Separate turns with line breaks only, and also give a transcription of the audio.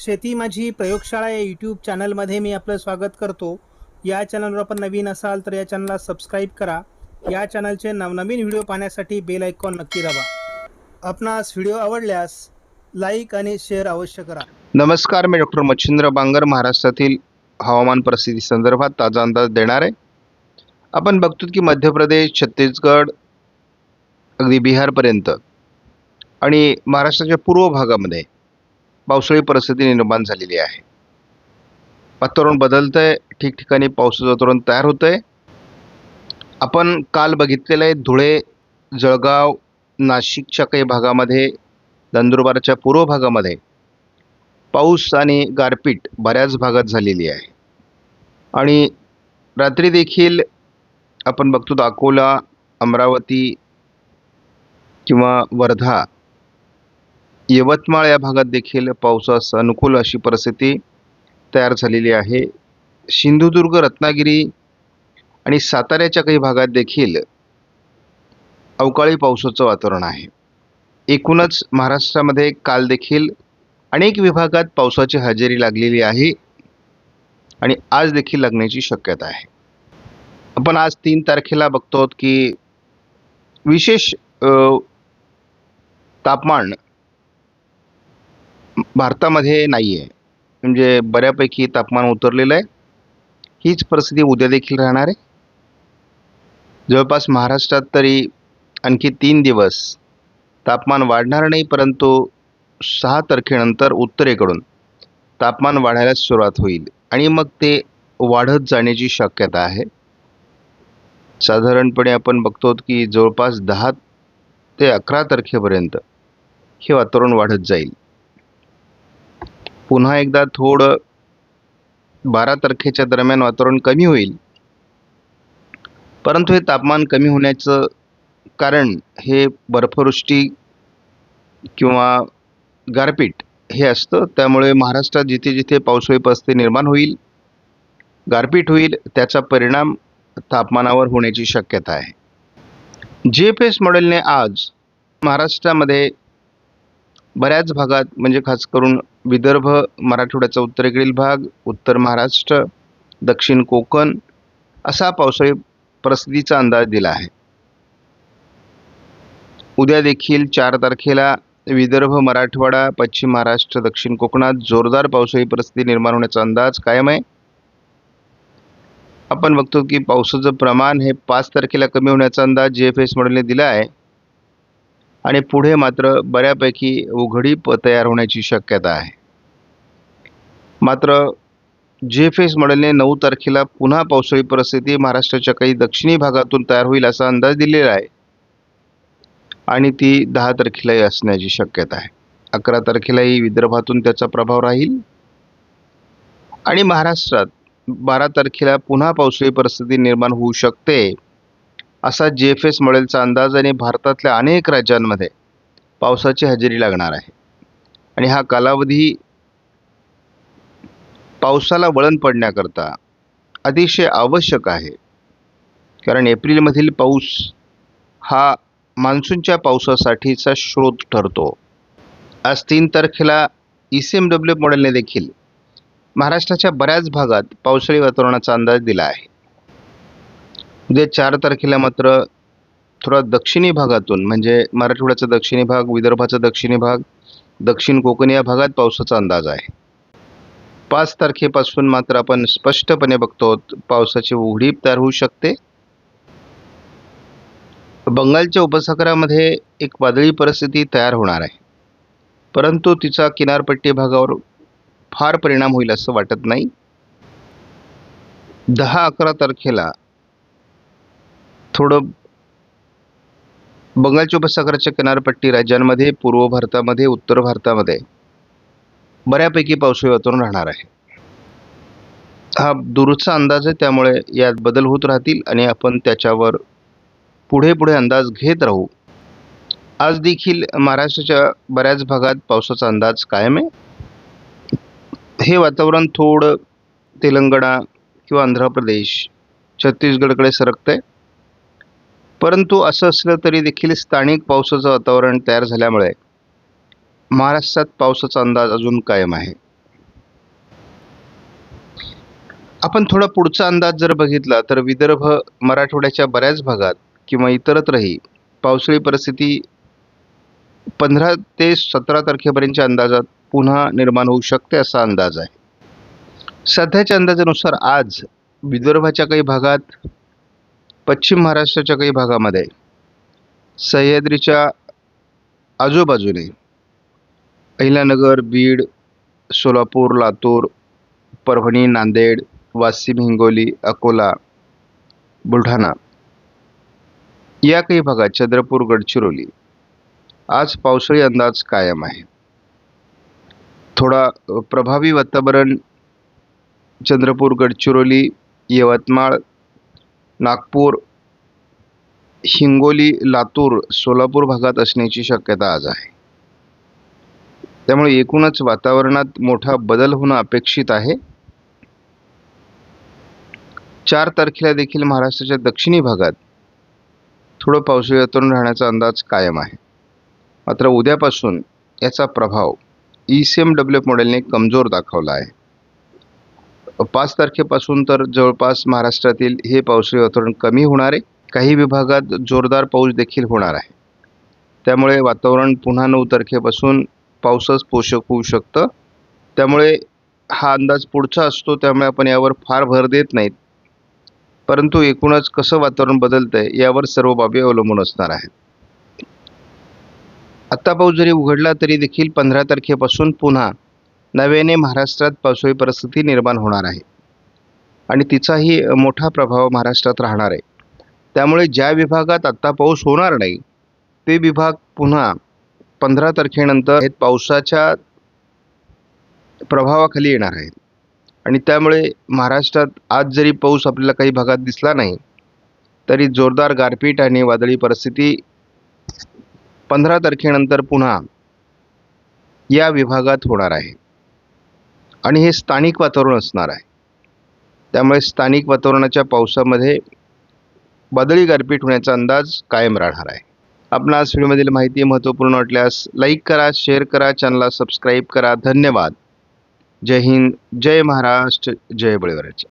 शेती माझी प्रयोगशाळा या यूट्यूब चॅनलमध्ये मी आपलं स्वागत करतो. या चॅनलवर आपण नवीन असाल तर या चॅनलला सबस्क्राईब करा. या चॅनलचे नवनवीन व्हिडिओ पाहण्यासाठी बेल आयकॉन नक्की दाबा. आपणास व्हिडिओ आवडल्यास लाईक आणि शेअर अवश्य करा.
नमस्कार मी डॉक्टर मच्छिंद्र बांगर महाराष्ट्रातील हवामान परिस्थिती संदर्भात ताजा अंदाज देणार. आहे आपण बघतो की मध्य प्रदेश छत्तीसगड अगदी बिहारपर्यंत आणि महाराष्ट्राच्या पूर्व भागामध्ये पावसाळी परिस्थिती निर्माण झालेली आहे. वातावरण बदलतं आहे ठिकठिकाणी पावसाचं वातावरण तयार होतं आहे आपण काल बघितलेलं आहे धुळे जळगाव नाशिकच्या काही भागामध्ये नंदुरबारच्या पूर्व भागामध्ये पाऊस आणि गारपीट बऱ्याच भागात झालेली आहे. आणि रात्री देखील आपण बघतो अकोला अमरावती किंवा वर्धा यवतमाळ या भागात देखील पावसास अनुकूल अशी परिस्थिती तयार झालेली आहे. सिंधुदुर्ग रत्नागिरी आणि साताऱ्याच्या काही भागात देखील अवकाळी पावसाचं वातावरण आहे. एकूणच महाराष्ट्रामध्ये काल देखील अनेक विभागात पावसाची हजेरी लागलेली आहे आणि आज देखील लागण्याची शक्यता आहे. आपण आज तीन तारखेला बघतो की विशेष तापमान भारतामध्ये नाही आहे म्हणजे बऱ्यापैकी तापमान उतरलेलं आहे. हीच परिस्थिती उद्या देखील राहणार आहे. जवळपास महाराष्ट्रात तरी आणखी तीन दिवस तापमान वाढणार नाही परंतु सहा तारखेनंतर उत्तरेकडून तापमान वाढायला सुरुवात होईल. आणि मग ते वाढत जाण्याची शक्यता आहे. साधारणपणे आपण बघतो की जवळपास दहा ते अकरा तारखेपर्यंत हे वातावरण वाढत जाईल. पुन्हा एकदा थोडं बारा तारखेच्या दरम्यान वातावरण कमी होईल. परंतु हे तापमान कमी होण्याचं कारण हे बर्फवृष्टी किंवा गारपीट हे असतं. त्यामुळे महाराष्ट्रात जिथे जिथे पावसाळी पस्ते निर्माण होईल गारपीट होईल त्याचा परिणाम तापमानावर होण्याची शक्यता आहे. जी एफ एस मॉडेलने आज महाराष्ट्रामध्ये बऱ्याच भागात म्हणजे खास करून विदर्भ मराठवाड्याचा उत्तरेकडील भाग उत्तर महाराष्ट्र दक्षिण कोकण असा पावसाळी परिस्थितीचा अंदाज दिला आहे. उद्या देखील चार तारखेला विदर्भ मराठवाडा पश्चिम महाराष्ट्र दक्षिण कोकणात जोरदार पावसाळी परिस्थिती निर्माण होण्याचा अंदाज कायम आहे. आपण बघतो की पावसाचं प्रमाण हे पाच तारखेला कमी होण्याचा अंदाज जी एफ एस मॉडेलने दिला आहे. आणि पुढे मात्र बऱ्यापैकी उघडीप तयार होण्याची शक्यता आहे. मात्र जे एफ एस मॉडेलने नऊ तारखेला पुन्हा पावसाळी परिस्थिती महाराष्ट्राच्या काही दक्षिणी भागातून तयार होईल असा अंदाज दिलेला आहे. आणि ती दहा तारखेलाही असण्याची शक्यता आहे. अकरा तारखेलाही विदर्भातून त्याचा प्रभाव राहील. आणि महाराष्ट्रात बारा तारखेला पुन्हा पावसाळी परिस्थिती निर्माण होऊ शकते. असा जी एफ एस मॉडेलचा अंदाज आणि भारतातल्या अनेक राज्यांमध्ये पावसाची हजेरी लागणार आहे. आणि हा कालावधी पावसाला वळण पडण्याकरता अतिशय आवश्यक आहे. कारण एप्रिलमधील पाऊस हा मान्सूनच्या पावसासाठीचा स्रोत ठरतो. आज तीन तारखेला ई सी एम डब्ल्यू मॉडेलने देखील महाराष्ट्राच्या बऱ्याच भागात पावसाळी वातावरणाचा अंदाज दिला आहे. उद्या चार तारखेला मात्र थोडा दक्षिणी भागातून म्हणजे मराठवाड्याचा दक्षिणी भाग विदर्भाचा दक्षिणी भाग दक्षिण कोकण या भागात पावसाचा अंदाज आहे. पाच तारखेपासून मात्र आपण स्पष्टपणे बघतो पावसाची उघडीप तयार होऊ शकते. बंगालच्या उपसागरामध्ये एक वादळी परिस्थिती तयार होणार आहे. परंतु तिचा किनारपट्टी भागावर फार परिणाम होईल असं वाटत नाही. दहा अकरा तारखेला थोडं बंगालच्या उपसागराच्या किनारपट्टी राज्यांमध्ये पूर्व भारतामध्ये उत्तर भारतामध्ये बऱ्यापैकी पावसाळी वातावरण राहणार आहे. हा दूरचा अंदाज आहे त्यामुळे यात बदल होत राहतील आणि आपण त्याच्यावर पुढे पुढे अंदाज घेत राहू. आज देखील महाराष्ट्राच्या बऱ्याच भागात पावसाचा अंदाज कायम आहे. हे वातावरण थोडं तेलंगणा किंवा आंध्र प्रदेश छत्तीसगडकडे सरकतं आहे परंतु असं असलं तरी देखील स्थानिक पावसाचं वातावरण तयार झाल्यामुळे महाराष्ट्रात पावसाचा अंदाज अजून कायम आहे. आपण थोडा पुढचा अंदाज जर बघितला तर विदर्भ मराठवाड्याच्या बऱ्याच भागात किंवा इतरत्रही पावसाळी परिस्थिती पंधरा ते सतरा तारखेपर्यंतच्या अंदाजात पुन्हा निर्माण होऊ शकते असा अंदाज आहे. सध्याच्या अंदाजानुसार आज विदर्भाच्या काही भागात पश्चिम महाराष्ट्राच्या काही भागामध्ये सह्याद्रीच्या आजूबाजूने अहिल्यानगर बीड सोलापूर लातूर परभणी नांदेड वाशिम हिंगोली अकोला बुलढाणा या काही भागात चंद्रपूर गडचिरोली. आज पावसाळी अंदाज कायम आहे. थोडा प्रभावी वातावरण चंद्रपूर गडचिरोली यवतमाळ नागपूर हिंगोली लातूर सोलापूर भागात असण्याची शक्यता आज आहे. त्यामुळे एकूणच वातावरणात मोठा बदल होणं अपेक्षित आहे. चार तारखेला देखील महाराष्ट्राच्या दक्षिणी भागात थोडं पावसाळी वातावरण राहण्याचा अंदाज कायम आहे. मात्र उद्यापासून याचा प्रभाव ई सी एम डब्ल्यू मॉडेलने कमजोर दाखवला आहे. पाच तारखेपासून तर जवळपास महाराष्ट्रातील हे पावसाळी वातावरण कमी होणार आहे. काही विभागात जोरदार पाऊस देखील होणार आहे. त्यामुळे वातावरण पुन्हा नऊ तारखेपासून पावसाच पोषक होऊ शकतं. त्यामुळे हा अंदाज पुढचा असतो त्यामुळे आपण यावर फार भर देत नाहीत. परंतु एकूणच कसं वातावरण बदलतं आहे यावर सर्व बाबी अवलंबून असणार आहेत. आत्ता पाऊस जरी उघडला तरी देखील पंधरा तारखेपासून पुन्हा नव्याने महाराष्ट्रात पावसाळी परिस्थिती निर्माण होणार आहे. आणि तिचाही मोठा प्रभाव महाराष्ट्रात राहणार आहे. त्यामुळे ज्या विभागात आत्ता पाऊस होणार नाही ते विभाग पुन्हा पंधरा तारखेनंतर हे पावसाच्या प्रभावाखाली येणार आहेत आणि त्यामुळे महाराष्ट्रात आज जरी पाऊस आपल्याला काही भागात दिसला नाही तरी जोरदार गारपीट आणि वादळी परिस्थिती पंधरा तारखेनंतर पुन्हा या विभागात होणार आहे. आणि हे स्थानिक वातावरण असणार आहे. त्यामुळे स्थानिक वातावरणाच्या पावसामध्ये वादळी गारपीट होण्याचा अंदाज कायम राहणार आहे. आपणास व्हिडिओमधील माहिती महत्त्वपूर्ण वाटल्यास लाईक करा शेअर करा चॅनलला सबस्क्राईब करा. धन्यवाद. जय हिंद जय महाराष्ट्र जय बळीवराचे